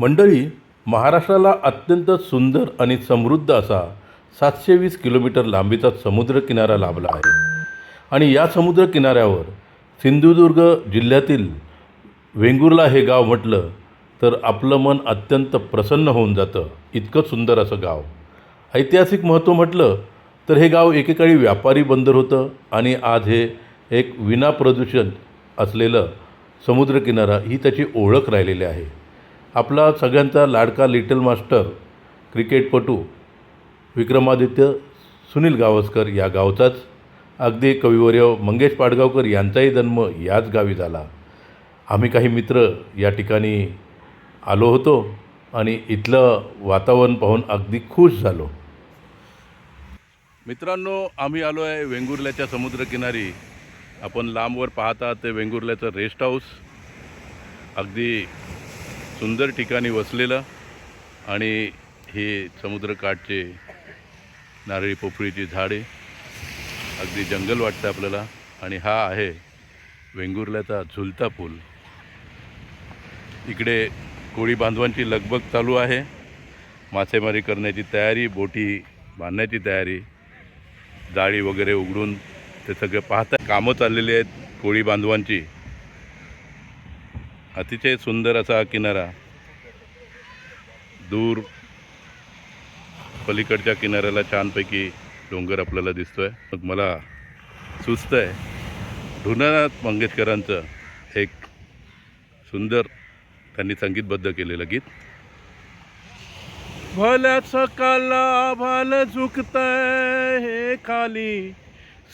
मंडळी महाराष्ट्राला अत्यंत सुंदर आणि समृद्ध असा सातशे वीस किलोमीटर लांबीचा समुद्रकिनारा लाभला आहे. आणि या समुद्रकिनाऱ्यावर सिंधुदुर्ग जिल्ह्यातील वेंगुर्ला हे गाव म्हटलं तर आपलं मन अत्यंत प्रसन्न होऊन जातं. इतकं सुंदर असं गाव. ऐतिहासिक महत्त्व म्हटलं तर हे गाव एकेकाळी व्यापारी बंदर होतं आणि आज हे एक विना प्रदूषण असलेलं समुद्रकिनारा ही त्याची ओळख राहिलेली आहे. आपला सगळ्यांचा लाडका लिटल मास्टर क्रिकेटपटू विक्रमादित्य सुनील गावस्कर या गावचाच. अगदी कविवर्य मंगेश पाडगावकर यांचाही जन्म याच गावी झाला. आम्ही काही मित्र या ठिकाणी आलो होतो आणि इथलं वातावरण पाहून अगदी खुश झालो. मित्रांनो आम्ही आलो आहे वेंगुर्ल्याच्या समुद्रकिनारी. आपण लांबवर पाहता ते वेंगुर्ल्याचं रेस्ट हाऊस अगदी सुंदर ठिकाणी वसलेलं आणि हे समुद्रकाठचे नारळी पोफळीची झाडे. अगदी जंगल वाटतं आपल्याला आणि हा आहे वेंगुर्ल्याचा झुलता पूल. इकडे कोळी बांधवांची लगबग चालू आहे. मासेमारी करण्याची तयारी बोटी बांधण्याची तयारी जाळी वगैरे उघडून ते सगळं पाहता. कामं चाललेली आहेत कोळी बांधवांची. अतिशय सुंदर असा हा किनारा दूर पलीकडच्या किनाऱ्याला छानपैकी डोंगर आपल्याला दिसतो आहे मग मला सुचतं आहे ढुनानाथ मंगेशकरांचं एक सुंदर त्यांनी संगीतबद्ध केलेलं गीत. भल्या सकाला भाल झुकतय हे खाली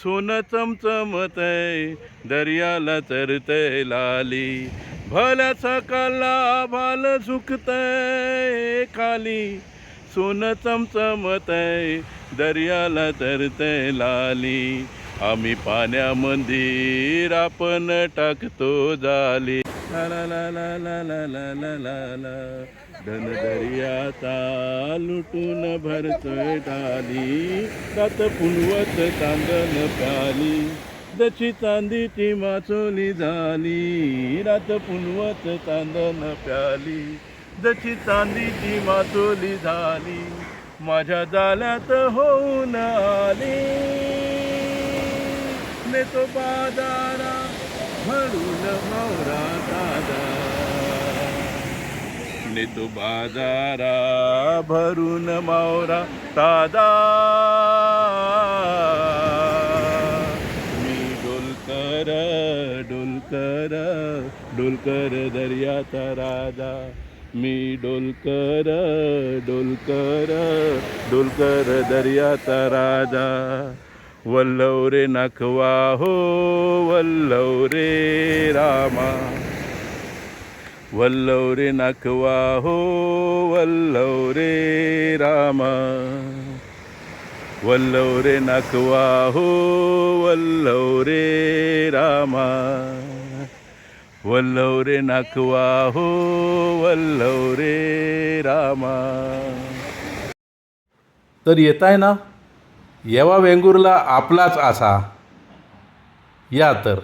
सोनं चमचमतय दर्याला चरतय लाली. भल्या सकाला भाल झुकतय खाली. सोनं चमचमतय दर्याला तरतय लाली. आम्ही पाण्यामध्ये आपण टाकतो झाली ला ला ला ला ला ला ला ला ला धन दर्याचा लुटून भरतोय डाली. सात पुनवत चांदन प्याली जशी चांदीची माचोली झाली. रात पुनवत चांदन प्याली. जशी चांदीची माचोली झाली माझ्या जाल्यात होऊन आली. नेतो बाजारा भरून मौरा दादा. नेतो बाजारा भरून मावरा दादा. डोलकर डोलकर डोलकर दर्याचा राजा. मी डोलकर डोलकर डोलकर दर्याचा राजा. वल्लव रे नाखवा हो वल्लव रे रामा. वल्लव रे नाखवा हो वल्लव रे रामा. वल्लव रे नाखवा हो वल्लव रे रामा. वल्लव रे नाखवा हो वल्लव रे रामा. तर येत आहे ना? येवा वेंगुर्ला आपलाच असा या तर.